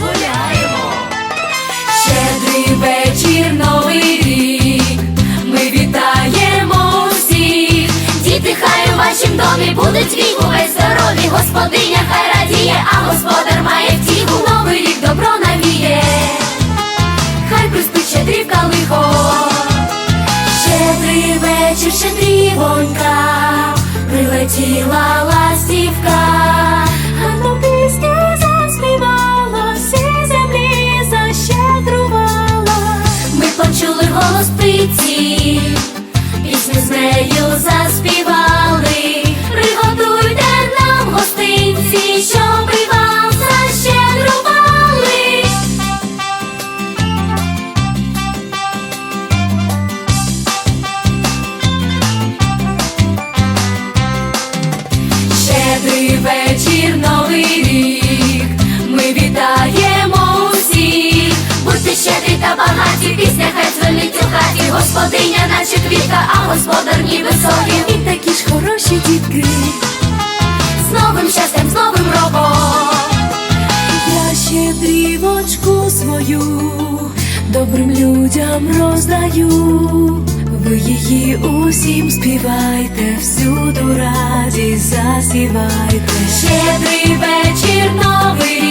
гуляємо, щедрий вечір. Птиці, пісню з нею заспівали. Приготуйте нам гостинці, щоби вам защедрували. Щедрий вечір, новий рік. Ми вітаємо усіх. Будьте щедрі та багаті, пісня хай у хаті. Господиня, наче квітка, а господар ніби сорі. І такі ж хороші дітки, З новим щастям, з новим роком. я щедрівочку свою добрим людям роздаю. Ви її усім співайте, всюду радість засівайте. Щедрий вечір, новий